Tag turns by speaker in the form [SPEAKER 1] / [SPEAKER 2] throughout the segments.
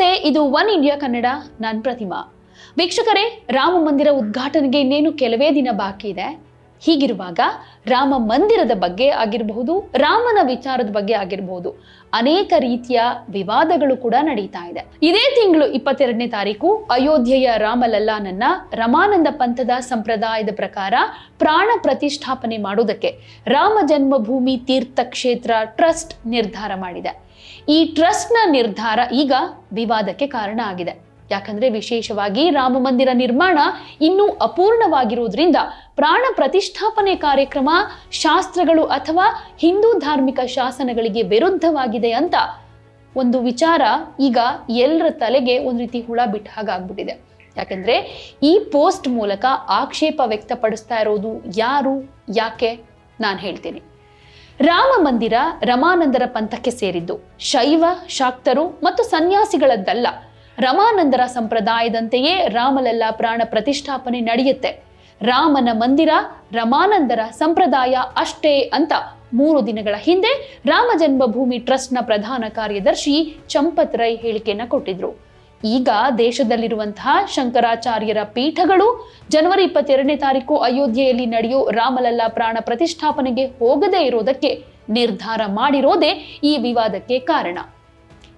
[SPEAKER 1] ನಮಸ್ತೆ, ಇದು one India Kannada, ನನ್ ಪ್ರತಿಮಾ. ವೀಕ್ಷಕರೇ, ರಾಮ ಮಂದಿರ ಉದ್ಘಾಟನೆಗೆ ಇನ್ನೇನು ಕೆಲವೇ ದಿನ ಬಾಕಿ ಇದೆ. ಹೀಗಿರುವಾಗ ರಾಮ ಮಂದಿರದ ಬಗ್ಗೆ ಆಗಿರಬಹುದು, ರಾಮನ ವಿಚಾರದ ಬಗ್ಗೆ ಆಗಿರಬಹುದು, ಅನೇಕ ರೀತಿಯ ವಿವಾದಗಳು ಕೂಡ ನಡೀತಾ ಇದೆ. ಇದೇ ತಿಂಗಳು ಇಪ್ಪತ್ತೆರಡನೇ ತಾರೀಕು ಅಯೋಧ್ಯೆಯ ರಾಮಲಲ್ಲಾನನ್ನ ರಮಾನಂದ ಪಂಥದ ಸಂಪ್ರದಾಯದ ಪ್ರಕಾರ ಪ್ರಾಣ ಪ್ರತಿಷ್ಠಾಪನೆ ಮಾಡುವುದಕ್ಕೆ ರಾಮ ಜನ್ಮಭೂಮಿ ತೀರ್ಥ ಕ್ಷೇತ್ರ ಟ್ರಸ್ಟ್ ನಿರ್ಧಾರ ಮಾಡಿದೆ. ಈ ಟ್ರಸ್ಟ್ನ ನಿರ್ಧಾರ ಈಗ ವಿವಾದಕ್ಕೆ ಕಾರಣ ಆಗಿದೆ. ಯಾಕಂದ್ರೆ ವಿಶೇಷವಾಗಿ ರಾಮ ಮಂದಿರ ನಿರ್ಮಾಣ ಇನ್ನೂ ಅಪೂರ್ಣವಾಗಿರುವುದರಿಂದ ಪ್ರಾಣ ಪ್ರತಿಷ್ಠಾಪನೆ ಕಾರ್ಯಕ್ರಮ, ಶಾಸ್ತ್ರಗಳು ಅಥವಾ ಹಿಂದೂ ಧಾರ್ಮಿಕ ಶಾಸನಗಳಿಗೆ ವಿರುದ್ಧವಾಗಿದೆ ಅಂತ ಒಂದು ವಿಚಾರ ಈಗ ಎಲ್ಲರ ತಲೆಗೆ ಒಂದು ರೀತಿ ಹುಳ ಬಿಟ್ಟ ಹಾಗಾಗ್ಬಿಟ್ಟಿದೆ ಯಾಕಂದ್ರೆ ಈ ಪೋಸ್ಟ್ ಮೂಲಕ ಆಕ್ಷೇಪ ವ್ಯಕ್ತಪಡಿಸ್ತಾ ಇರೋದು ಯಾರು, ಯಾಕೆ ನಾನು ಹೇಳ್ತೀನಿ. ರಾಮ ಮಂದಿರ ರಮಾನಂದರ ಪಂಥಕ್ಕೆ ಸೇರಿದ್ದು ಶೈವ, ಶಾಕ್ತರು ಮತ್ತು ಸನ್ಯಾಸಿಗಳದ್ದಲ್ಲ. ರಮಾನಂದರ ಸಂಪ್ರದಾಯದಂತೆಯೇ ರಾಮಲಲ್ಲ ಪ್ರಾಣ ಪ್ರತಿಷ್ಠಾಪನೆ ನಡೆಯುತ್ತೆ. ರಾಮನ ಮಂದಿರ, ರಮಾನಂದರ ಸಂಪ್ರದಾಯ ಅಷ್ಟೇ ಅಂತ ಮೂರು ದಿನಗಳ ಹಿಂದೆ ರಾಮ ಜನ್ಮಭೂಮಿ ಟ್ರಸ್ಟ್ನ ಪ್ರಧಾನ ಕಾರ್ಯದರ್ಶಿ ಚಂಪತ್ ರೈ ಹೇಳಿಕೆಯನ್ನ ಕೊಟ್ಟಿದ್ರು. ಈಗ ದೇಶದಲ್ಲಿರುವಂತಹ ಶಂಕರಾಚಾರ್ಯರ ಪೀಠಗಳು ಜನವರಿ ಇಪ್ಪತ್ತೆರಡನೇ ತಾರೀಕು ಅಯೋಧ್ಯೆಯಲ್ಲಿ ನಡೆಯೋ ರಾಮಲಲ್ಲಾ ಪ್ರಾಣ ಪ್ರತಿಷ್ಠಾಪನೆಗೆ ಹೋಗದೇ ಇರೋದಕ್ಕೆ ನಿರ್ಧಾರ ಮಾಡಿರೋದೇ ಈ ವಿವಾದಕ್ಕೆ ಕಾರಣ.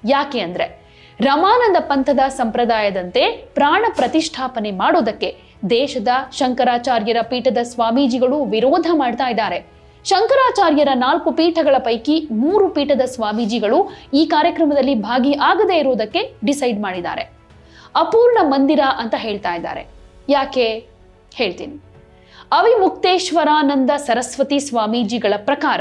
[SPEAKER 1] ಯಾಕೆ ಅಂದ್ರೆ ರಮಾನಂದ ಪಂಥದ ಸಂಪ್ರದಾಯದಂತೆ ಪ್ರಾಣ ಪ್ರತಿಷ್ಠಾಪನೆ ಮಾಡೋದಕ್ಕೆ ದೇಶದ ಶಂಕರಾಚಾರ್ಯರ ಪೀಠದ ಸ್ವಾಮೀಜಿಗಳು ವಿರೋಧ ಮಾಡ್ತಾ ಇದ್ದಾರೆ. ಶಂಕರಾಚಾರ್ಯರ ನಾಲ್ಕು ಪೀಠಗಳ ಪೈಕಿ ಮೂರು ಪೀಠದ ಸ್ವಾಮೀಜಿಗಳು ಈ ಕಾರ್ಯಕ್ರಮದಲ್ಲಿ ಭಾಗಿ ಆಗದೇ ಇರುವುದಕ್ಕೆ ಡಿಸೈಡ್ ಮಾಡಿದ್ದಾರೆ. ಅಪೂರ್ಣ ಮಂದಿರ ಅಂತ ಹೇಳ್ತಾ ಇದ್ದಾರೆ. ಯಾಕೆ? ಹೇಳ್ತೀನಿ. ಅವಿಮುಕ್ತೇಶ್ವರಾನಂದ ಸರಸ್ವತಿ ಸ್ವಾಮೀಜಿಗಳ ಪ್ರಕಾರ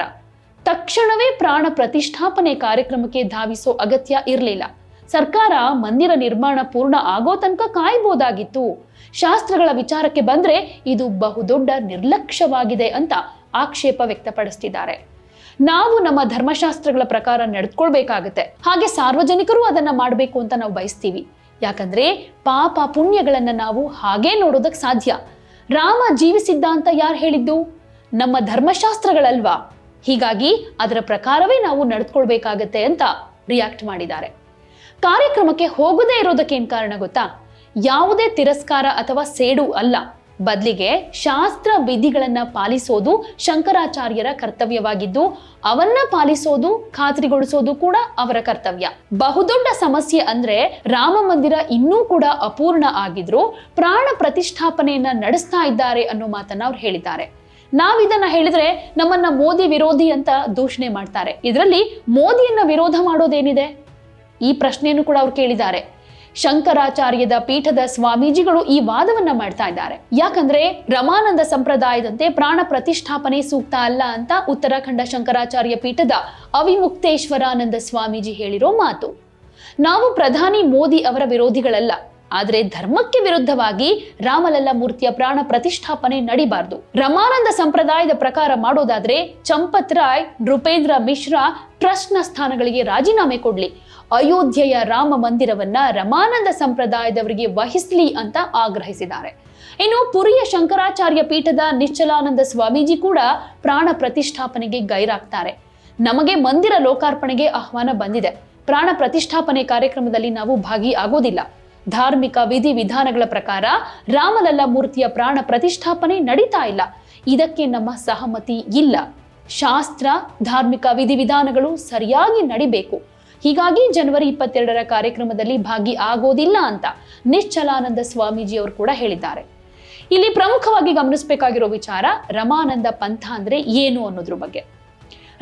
[SPEAKER 1] ತಕ್ಷಣವೇ ಪ್ರಾಣ ಪ್ರತಿಷ್ಠಾಪನೆ ಕಾರ್ಯಕ್ರಮಕ್ಕೆ ಧಾವಿಸೋ ಅಗತ್ಯ ಇರಲಿಲ್ಲ. ಸರ್ಕಾರ ಮಂದಿರ ನಿರ್ಮಾಣ ಪೂರ್ಣ ಆಗೋ ತನಕ ಕಾಯ್ಬೋದಾಗಿತ್ತು. ಶಾಸ್ತ್ರಗಳ ವಿಚಾರಕ್ಕೆ ಬಂದ್ರೆ ಇದು ಬಹುದೊಡ್ಡ ನಿರ್ಲಕ್ಷ್ಯವಾಗಿದೆ ಅಂತ ಆಕ್ಷೇಪ ವ್ಯಕ್ತಪಡಿಸ್ತಿದ್ದಾರೆ. ನಾವು ನಮ್ಮ ಧರ್ಮಶಾಸ್ತ್ರಗಳ ಪ್ರಕಾರ ನಡೆದುಕೊಳ್ಬೇಕಾಗತ್ತೆ. ಹಾಗೆ ಸಾರ್ವಜನಿಕರು ಅದನ್ನ ಮಾಡಬೇಕು ಅಂತ ನಾವು ಬಯಸ್ತೀವಿ. ಯಾಕಂದ್ರೆ ಪಾಪ ಪುಣ್ಯಗಳನ್ನ ನಾವು ಹಾಗೇ ನೋಡೋದಕ್ಕೆ ಸಾಧ್ಯ. ರಾಮ ಜೀವಿಸಿದ್ದ ಅಂತ ಯಾರು ಹೇಳಿದ್ದು? ನಮ್ಮ ಧರ್ಮಶಾಸ್ತ್ರಗಳಲ್ವಾ? ಹೀಗಾಗಿ ಅದರ ಪ್ರಕಾರವೇ ನಾವು ನಡೆದುಕೊಳ್ಬೇಕಾಗತ್ತೆ ಅಂತ ರಿಯಾಕ್ಟ್ ಮಾಡಿದ್ದಾರೆ. ಕಾರ್ಯಕ್ರಮಕ್ಕೆ ಹೋಗದೇ ಇರೋದಕ್ಕೆ ಏನ್ ಕಾರಣ ಗೊತ್ತಾ? ಯಾವುದೇ ತಿರಸ್ಕಾರ ಅಥವಾ ಸೇಡು ಅಲ್ಲ. ಬದಲಿಗೆ ಶಾಸ್ತ್ರ ವಿಧಿಗಳನ್ನ ಪಾಲಿಸೋದು ಶಂಕರಾಚಾರ್ಯರ ಕರ್ತವ್ಯವಾಗಿದ್ದು, ಅವನ್ನ ಪಾಲಿಸೋದು, ಖಾತ್ರಿಗೊಳಿಸೋದು ಕೂಡ ಅವರ ಕರ್ತವ್ಯ. ಬಹುದೊಡ್ಡ ಸಮಸ್ಯೆ ಅಂದ್ರೆ ರಾಮ ಮಂದಿರ ಇನ್ನೂ ಕೂಡ ಅಪೂರ್ಣ ಆಗಿದ್ರು, ಪ್ರಾಣ ಪ್ರತಿಷ್ಠಾಪನೆಯನ್ನ ನಡೆಸ್ತಾ ಇದ್ದಾರೆ ಅನ್ನೋ ಮಾತನ್ನ ಅವ್ರು ಹೇಳಿದ್ದಾರೆ. ನಾವಿದನ್ನ ಹೇಳಿದ್ರೆ ನಮ್ಮನ್ನ ಮೋದಿ ವಿರೋಧಿ ಅಂತ ದೂಷಣೆ ಮಾಡ್ತಾರೆ. ಇದರಲ್ಲಿ ಮೋದಿಯನ್ನ ವಿರೋಧ ಮಾಡೋದೇನಿದೆ? ಈ ಪ್ರಶ್ನೆಯನ್ನು ಕೂಡ ಅವ್ರು ಕೇಳಿದ್ದಾರೆ. ಶಂಕರಾಚಾರ್ಯದ ಪೀಠದ ಸ್ವಾಮೀಜಿಗಳು ಈ ವಾದವನ್ನ ಮಾಡ್ತಾ ಇದ್ದಾರೆ. ಯಾಕಂದ್ರೆ ರಮಾನಂದ ಸಂಪ್ರದಾಯದಂತೆ ಪ್ರಾಣ ಪ್ರತಿಷ್ಠಾಪನೆ ಸೂಕ್ತ ಅಲ್ಲ ಅಂತ ಉತ್ತರಾಖಂಡ ಶಂಕರಾಚಾರ್ಯ ಪೀಠದ ಅವಿಮುಕ್ತೇಶ್ವರಾನಂದ ಸ್ವಾಮೀಜಿ ಹೇಳಿರೋ ಮಾತು. ನಾವು ಪ್ರಧಾನಿ ಮೋದಿ ಅವರ ವಿರೋಧಿಗಳಲ್ಲ. ಆದರೆ ಧರ್ಮಕ್ಕೆ ವಿರುದ್ಧವಾಗಿ ರಾಮಲಲ್ಲ ಮೂರ್ತಿಯ ಪ್ರಾಣ ಪ್ರತಿಷ್ಠಾಪನೆ ನಡಿಬಾರ್ದು. ರಮಾನಂದ ಸಂಪ್ರದಾಯದ ಪ್ರಕಾರ ಮಾಡೋದಾದ್ರೆ ಚಂಪತ್ ರಾಯ್, ನೃಪೇಂದ್ರ ಮಿಶ್ರಾ ಟ್ರಸ್ಟ್ನ ಸ್ಥಾನಗಳಿಗೆ ರಾಜೀನಾಮೆ ಕೊಡ್ಲಿ. ಅಯೋಧ್ಯೆಯ ರಾಮ ಮಂದಿರವನ್ನ ರಮಾನಂದ ಸಂಪ್ರದಾಯದವರಿಗೆ ವಹಿಸಲಿ ಅಂತ ಆಗ್ರಹಿಸಿದ್ದಾರೆ. ಇನ್ನು ಪುರಿಯ ಶಂಕರಾಚಾರ್ಯ ಪೀಠದ ನಿಶ್ಚಲಾನಂದ ಸ್ವಾಮೀಜಿ ಕೂಡ ಪ್ರಾಣ ಪ್ರತಿಷ್ಠಾಪನೆಗೆ ಗೈರಾಗ್ತಾರೆ. ನಮಗೆ ಮಂದಿರ ಲೋಕಾರ್ಪಣೆಗೆ ಆಹ್ವಾನ ಬಂದಿದೆ. ಪ್ರಾಣ ಪ್ರತಿಷ್ಠಾಪನೆ ಕಾರ್ಯಕ್ರಮದಲ್ಲಿ ನಾವು ಭಾಗಿ ಆಗೋದಿಲ್ಲ ಧಾರ್ಮಿಕ ವಿಧಿ ವಿಧಾನಗಳ ಪ್ರಕಾರ ರಾಮಲಲ್ಲ ಮೂರ್ತಿಯ ಪ್ರಾಣ ಪ್ರತಿಷ್ಠಾಪನೆ ನಡೀತಾ ಇಲ್ಲ. ಇದಕ್ಕೆ ನಮ್ಮ ಸಹಮತಿ ಇಲ್ಲ. ಶಾಸ್ತ್ರ, ಧಾರ್ಮಿಕ ವಿಧಿವಿಧಾನಗಳು ಸರಿಯಾಗಿ ನಡಿಬೇಕು. ಹೀಗಾಗಿ ಜನವರಿ ಇಪ್ಪತ್ತೆರಡರ ಕಾರ್ಯಕ್ರಮದಲ್ಲಿ ಭಾಗಿ ಆಗೋದಿಲ್ಲ ಅಂತ ನಿಶ್ಚಲಾನಂದ ಸ್ವಾಮೀಜಿ ಅವರು ಕೂಡ ಹೇಳಿದ್ದಾರೆ. ಇಲ್ಲಿ ಪ್ರಮುಖವಾಗಿ ಗಮನಿಸಬೇಕಾಗಿರೋ ವಿಚಾರ ರಮಾನಂದ ಪಂಥ ಅಂದ್ರೆ ಏನು ಅನ್ನೋದ್ರ ಬಗ್ಗೆ.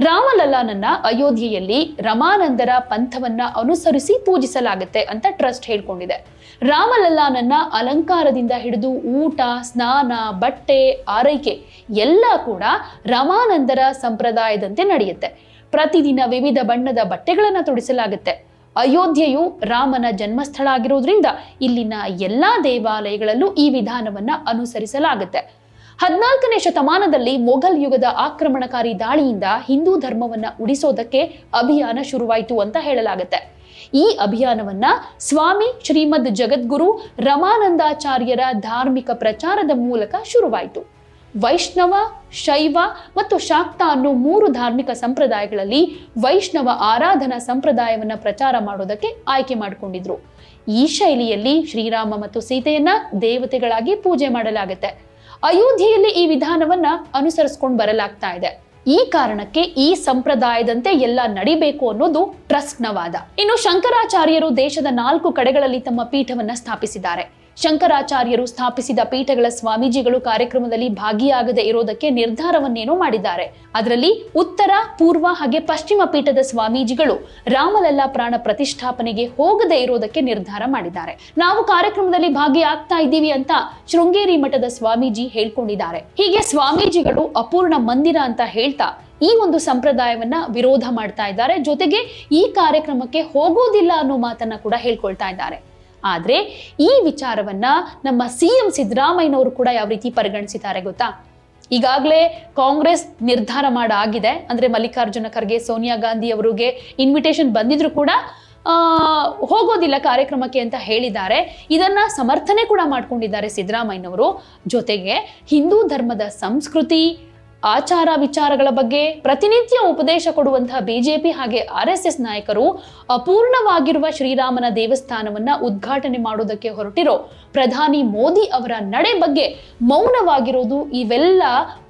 [SPEAKER 1] ರಾಮಲಲ್ಲಾನನ್ನ ಅಯೋಧ್ಯೆಯಲ್ಲಿ ರಮಾನಂದರ ಪಂಥವನ್ನ ಅನುಸರಿಸಿ ಪೂಜಿಸಲಾಗುತ್ತೆ ಅಂತ ಟ್ರಸ್ಟ್ ಹೇಳ್ಕೊಂಡಿದೆ. ರಾಮಲಲ್ಲಾನನ್ನ ಅಲಂಕಾರದಿಂದ ಹಿಡಿದು ಊಟ, ಸ್ನಾನ, ಬಟ್ಟೆ, ಆರೈಕೆ ಎಲ್ಲ ಕೂಡ ರಮಾನಂದರ ಸಂಪ್ರದಾಯದಂತೆ ನಡೆಯುತ್ತೆ. ಪ್ರತಿದಿನ ವಿವಿಧ ಬಣ್ಣದ ಬಟ್ಟೆಗಳನ್ನು ತೊಡಿಸಲಾಗುತ್ತೆ. ಅಯೋಧ್ಯೆಯು ರಾಮನ ಜನ್ಮಸ್ಥಳ ಆಗಿರೋದ್ರಿಂದ ಇಲ್ಲಿನ ಎಲ್ಲಾ ದೇವಾಲಯಗಳಲ್ಲೂ ಈ ವಿಧಾನವನ್ನ ಅನುಸರಿಸಲಾಗುತ್ತೆ. ಹದಿನಾಲ್ಕನೇ ಶತಮಾನದಲ್ಲಿ ಮೊಘಲ್ ಯುಗದ ಆಕ್ರಮಣಕಾರಿ ದಾಳಿಯಿಂದ ಹಿಂದೂ ಧರ್ಮವನ್ನ ಉಳಿಸೋದಕ್ಕೆ ಅಭಿಯಾನ ಶುರುವಾಯಿತು ಅಂತ ಹೇಳಲಾಗುತ್ತೆ. ಈ ಅಭಿಯಾನವನ್ನ ಸ್ವಾಮಿ ಶ್ರೀಮದ್ ಜಗದ್ಗುರು ರಮಾನಂದಾಚಾರ್ಯರ ಧಾರ್ಮಿಕ ಪ್ರಚಾರದ ಮೂಲಕ ಶುರುವಾಯಿತು. ವೈಷ್ಣವ, ಶೈವ ಮತ್ತು ಶಾಕ್ತ ಅನ್ನೋ ಮೂರು ಧಾರ್ಮಿಕ ಸಂಪ್ರದಾಯಗಳಲ್ಲಿ ವೈಷ್ಣವ ಆರಾಧನಾ ಸಂಪ್ರದಾಯವನ್ನು ಪ್ರಚಾರ ಮಾಡೋದಕ್ಕೆ ಆಯ್ಕೆ ಮಾಡಿಕೊಂಡಿದ್ರು. ಈ ಶೈಲಿಯಲ್ಲಿ ಶ್ರೀರಾಮ ಮತ್ತು ಸೀತೆಯನ್ನ ದೇವತೆಗಳಾಗಿ ಪೂಜೆ ಮಾಡಲಾಗುತ್ತೆ. ಅಯೋಧ್ಯೆಯಲ್ಲಿ ಈ ವಿಧಾನವನ್ನ ಅನುಸರಿಸ್ಕೊಂಡು ಬರಲಾಗ್ತಾ ಇದೆ. ಈ ಕಾರಣಕ್ಕೆ ಈ ಸಂಪ್ರದಾಯದಂತೆ ಎಲ್ಲ ನಡಿಬೇಕು ಅನ್ನೋದು ಟ್ರಸ್ಟ್ನ ವಾದ ಇನ್ನು ಶಂಕರಾಚಾರ್ಯರು ದೇಶದ ನಾಲ್ಕು ಕಡೆಗಳಲ್ಲಿ ತಮ್ಮ ಪೀಠವನ್ನ ಸ್ಥಾಪಿಸಿದ್ದಾರೆ. ಶಂಕರಾಚಾರ್ಯರು ಸ್ಥಾಪಿಸಿದ ಪೀಠಗಳ ಸ್ವಾಮೀಜಿಗಳು ಕಾರ್ಯಕ್ರಮದಲ್ಲಿ ಭಾಗಿಯಾಗದೆ ಇರೋದಕ್ಕೆ ನಿರ್ಧಾರವನ್ನೇನೋ ಮಾಡಿದ್ದಾರೆ. ಅದರಲ್ಲಿ ಉತ್ತರ, ಪೂರ್ವ ಹಾಗೆ ಪಶ್ಚಿಮ ಪೀಠದ ಸ್ವಾಮೀಜಿಗಳು ರಾಮಲಲ್ಲಾ ಪ್ರಾಣ ಪ್ರತಿಷ್ಠಾಪನೆಗೆ ಹೋಗದೆ ಇರೋದಕ್ಕೆ ನಿರ್ಧಾರ ಮಾಡಿದ್ದಾರೆ. ನಾವು ಕಾರ್ಯಕ್ರಮದಲ್ಲಿ ಭಾಗಿಯಾಗ್ತಾ ಇದ್ದೀವಿ ಅಂತ ಶೃಂಗೇರಿ ಮಠದ ಸ್ವಾಮೀಜಿ ಹೇಳ್ಕೊಂಡಿದ್ದಾರೆ. ಹೀಗೆ ಸ್ವಾಮೀಜಿಗಳು ಅಪೂರ್ಣ ಮಂದಿರ ಅಂತ ಹೇಳ್ತಾ ಈ ಒಂದು ಸಂಪ್ರದಾಯವನ್ನ ವಿರೋಧ ಮಾಡ್ತಾ ಇದ್ದಾರೆ. ಜೊತೆಗೆ ಈ ಕಾರ್ಯಕ್ರಮಕ್ಕೆ ಹೋಗೋದಿಲ್ಲ ಅನ್ನೋ ಮಾತನ್ನ ಕೂಡ ಹೇಳ್ಕೊಳ್ತಾ ಇದ್ದಾರೆ. ಆದ್ರೆ ಈ ವಿಚಾರವನ್ನ ನಮ್ಮ ಸಿ ಎಂ ಸಿದ್ದರಾಮಯ್ಯನವರು ಕೂಡ ಯಾವ ರೀತಿ ಪರಿಗಣಿಸಿದ್ದಾರೆ ಗೊತ್ತಾ? ಈಗಾಗಲೇ ಕಾಂಗ್ರೆಸ್ ನಿರ್ಧಾರ ಮಾಡಾಗಿದೆ ಅಂದ್ರೆ ಮಲ್ಲಿಕಾರ್ಜುನ ಖರ್ಗೆ, ಸೋನಿಯಾ ಗಾಂಧಿ ಅವರಿಗೆ ಇನ್ವಿಟೇಷನ್ ಬಂದಿದ್ರು ಕೂಡ ಹೋಗೋದಿಲ್ಲ ಕಾರ್ಯಕ್ರಮಕ್ಕೆ ಅಂತ ಹೇಳಿದ್ದಾರೆ. ಇದನ್ನ ಸಮರ್ಥನೆ ಕೂಡ ಮಾಡ್ಕೊಂಡಿದ್ದಾರೆ ಸಿದ್ದರಾಮಯ್ಯನವರು. ಜೊತೆಗೆ ಹಿಂದೂ ಧರ್ಮದ ಸಂಸ್ಕೃತಿ ಆಚಾರ ವಿಚಾರಗಳ ಬಗ್ಗೆ ಪ್ರತಿನಿತ್ಯ ಉಪದೇಶ ಕೊಡುವಂತಹ ಬಿಜೆಪಿ ಹಾಗೆ ಆರ್ ಎಸ್ ನಾಯಕರು ಅಪೂರ್ಣವಾಗಿರುವ ಶ್ರೀರಾಮನ ದೇವಸ್ಥಾನವನ್ನ ಉದ್ಘಾಟನೆ ಮಾಡೋದಕ್ಕೆ ಹೊರಟಿರೋ ಪ್ರಧಾನಿ ಮೋದಿ ಅವರ ನಡೆ ಬಗ್ಗೆ ಮೌನವಾಗಿರೋದು ಇವೆಲ್ಲ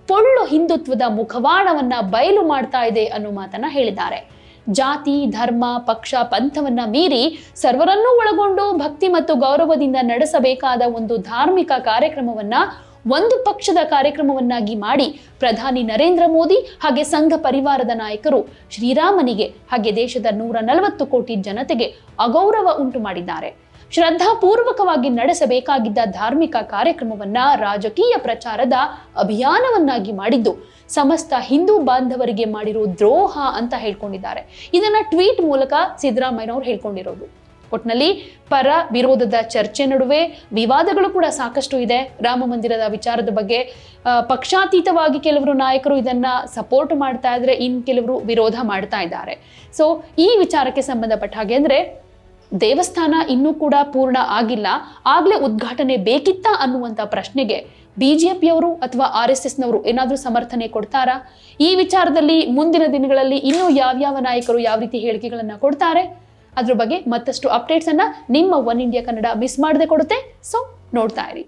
[SPEAKER 1] ಪೊಳ್ಳು ಹಿಂದುತ್ವದ ಮುಖವಾಡವನ್ನ ಬಯಲು ಮಾಡ್ತಾ ಇದೆ ಅನ್ನೋ ಮಾತನ್ನ ಹೇಳಿದ್ದಾರೆ. ಜಾತಿ, ಧರ್ಮ, ಪಕ್ಷ, ಪಂಥವನ್ನ ಮೀರಿ ಸರ್ವರನ್ನೂ ಒಳಗೊಂಡು ಭಕ್ತಿ ಮತ್ತು ಗೌರವದಿಂದ ನಡೆಸಬೇಕಾದ ಒಂದು ಧಾರ್ಮಿಕ ಕಾರ್ಯಕ್ರಮವನ್ನ ಒಂದು ಪಕ್ಷದ ಕಾರ್ಯಕ್ರಮವನ್ನಾಗಿ ಮಾಡಿ ಪ್ರಧಾನಿ ನರೇಂದ್ರ ಮೋದಿ ಹಾಗೆ ಸಂಘ ಪರಿವಾರದ ನಾಯಕರು ಶ್ರೀರಾಮನಿಗೆ ಹಾಗೆ ದೇಶದ ನೂರ ನಲವತ್ತು ಕೋಟಿ ಜನತೆಗೆ ಅಗೌರವ ಉಂಟು ಮಾಡಿದ್ದಾರೆ. ಶ್ರದ್ಧಾಪೂರ್ವಕವಾಗಿ ನಡೆಸಬೇಕಾಗಿದ್ದ ಧಾರ್ಮಿಕ ಕಾರ್ಯಕ್ರಮವನ್ನ ರಾಜಕೀಯ ಪ್ರಚಾರದ ಅಭಿಯಾನವನ್ನಾಗಿ ಮಾಡಿದ್ದು, ಸಮಸ್ತ ಹಿಂದೂ ಬಾಂಧವರಿಗೆ ಮಾಡಿರೋ ದ್ರೋಹ ಅಂತ ಹೇಳ್ಕೊಂಡಿದ್ದಾರೆ. ಇದನ್ನ ಟ್ವೀಟ್ ಮೂಲಕ ಸಿದ್ದರಾಮಯ್ಯನವರು ಹೇಳ್ಕೊಂಡಿರೋದು. ಒಟ್ನಲ್ಲಿ ಪರ ವಿರೋಧದ ಚರ್ಚೆ ನಡುವೆ ವಿವಾದಗಳು ಕೂಡ ಸಾಕಷ್ಟು ಇದೆ. ರಾಮ ಮಂದಿರದ ವಿಚಾರದ ಬಗ್ಗೆ ಪಕ್ಷಾತೀತವಾಗಿ ಕೆಲವರು ನಾಯಕರು ಇದನ್ನ ಸಪೋರ್ಟ್ ಮಾಡ್ತಾ ಇದ್ರೆ ಇನ್ ಕೆಲವರು ವಿರೋಧ ಮಾಡ್ತಾ ಇದ್ದಾರೆ. ಸೊ ಈ ವಿಚಾರಕ್ಕೆ ಸಂಬಂಧಪಟ್ಟ ಹಾಗೆ ಅಂದ್ರೆ ದೇವಸ್ಥಾನ ಇನ್ನೂ ಕೂಡ ಪೂರ್ಣ ಆಗಿಲ್ಲ. ಆಗ್ಲೇ ಉದ್ಘಾಟನೆ ಬೇಕಿತ್ತ ಅನ್ನುವಂತ ಪ್ರಶ್ನೆಗೆ ಬಿಜೆಪಿಯವರು ಅಥವಾ ಆರ್ ಎಸ್ ಎಸ್ನವರು ಏನಾದರೂ ಸಮರ್ಥನೆ ಕೊಡ್ತಾರಾ? ಈ ವಿಚಾರದಲ್ಲಿ ಮುಂದಿನ ದಿನಗಳಲ್ಲಿ ಇನ್ನೂ ಯಾವ್ಯಾವ ನಾಯಕರು ಯಾವ ರೀತಿ ಹೇಳಿಕೆಗಳನ್ನು ಕೊಡ್ತಾರೆ? ಅದ್ರ ಬಗ್ಗೆ ಮತ್ತಷ್ಟು ಅಪ್ಡೇಟ್ಸ್ ಅನ್ನ ನಿಮ್ಮ ಒನ್ ಇಂಡಿಯಾ ಕನ್ನಡ ಮಿಸ್ ಮಾಡದೆ ಕೊಡುತ್ತೆ. ಸೊ ನೋಡ್ತಾ ಇರಿ.